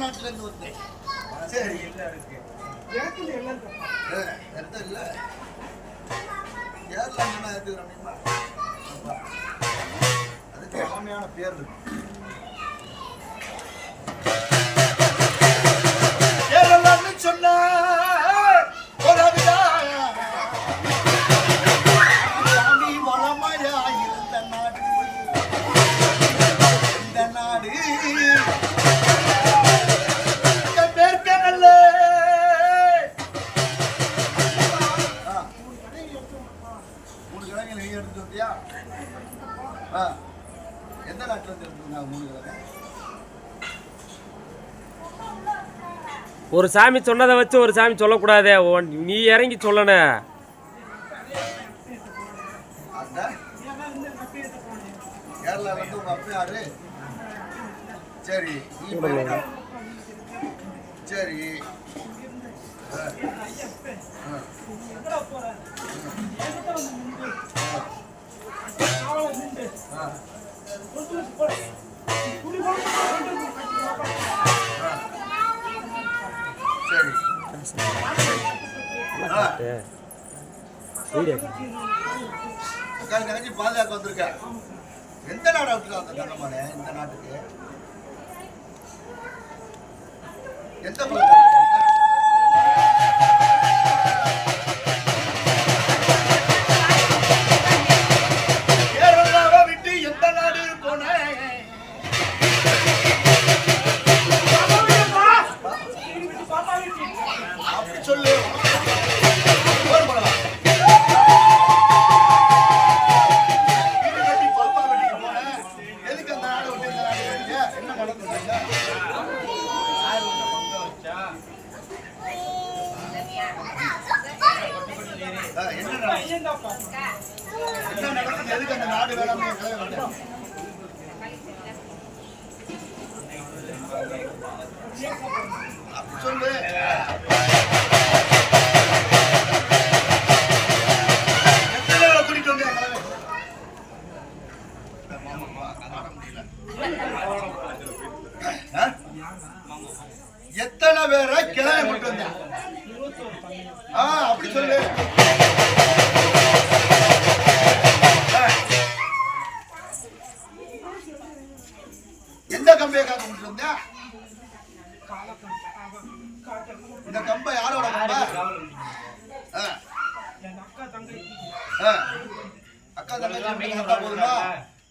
நாட்டுல இருந்து வந்தேன். சரி எனக்கு எல்லாம். ஏ, ரத்தம் இல்ல. கேரளா என்ன எடுத்துக்கிறோம் அதுக்கு பழமையான பேர் இருக்கு. கிழங்கு நீ எடுத்து வந்தியா? ஆ. எந்த நாட்டுல இருந்து எடுத்துருந்தாங்க மூணு கிழங்கு ஒரு சாமி சொன்னதை வச்சு ஒரு சாமி சொல்லக்கூடாதே நீ இறங்கி உங்க அப்பா யாரு? சரி. சரி. வீடியோ உட்காந்து நினைச்சு பாதுகாக்க வந்திருக்க எந்த நாடை விட்டுட்டு வந்த தங்கமான இந்த நாட்டுக்கு எந்த சொல்லு. போர் பண்ணலாம். எதுக்கு அந்த நாடு விட்டு சொல்லு. எத்தனை பேரை கிளம்பி கூட்டு வந்தேன். ஆ அப்படி சொல்லு. எந்த கம்பையை காக்க கூட்டு வந்தேன். இந்த கம்பை யாரோட கம்பை? அக்கா தங்கச்சி மட்டும் பார்த்தா போதுமா?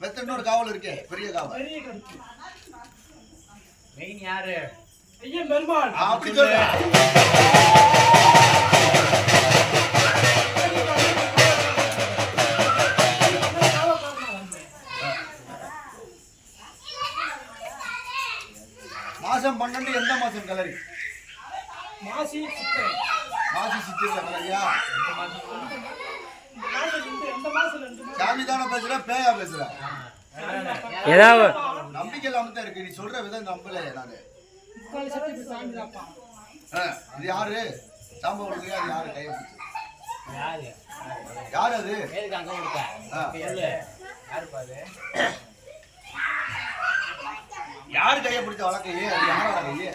வெத்த இன்னொரு காவல் இருக்கே பெரிய காவல். மெயின் யாரு? ஐயன் பெருமாள். அப்படி மாசம் பன்னெண்டு எந்த மாசம் கலரி? மாசி சித்திரை. மாசி சித்திரை கலரியா? சாமி தானே பேசுற பேயா பேசுற? ஏதாவது நம்பிக்கை இல்லாம தான் இருக்கு. நீ சொல்ற விதம் நம்பல நானு. இது யாரு? சாம்பா கொடுக்குறியா அது யாரு? கையை பிடிச்சு. யாரு? யார் அது? எதுக்கு அங்க கொடுத்த? யாரு பாரு யாரு கையை பிடிச்ச வழக்கையே? அது யாரோட கையே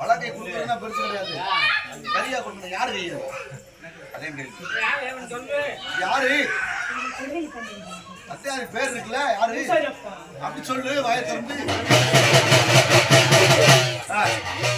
வழக்கை கொடுக்கறதுனா பெருசு கிடையாது. கரியா கொடுக்கணும் யாரு கையை? அதே கேள்வி யாரு? யாரு? அத்தையாரு பேர் இருக்குல்ல யாரு? அப்படி சொல்லு வாயை Ai.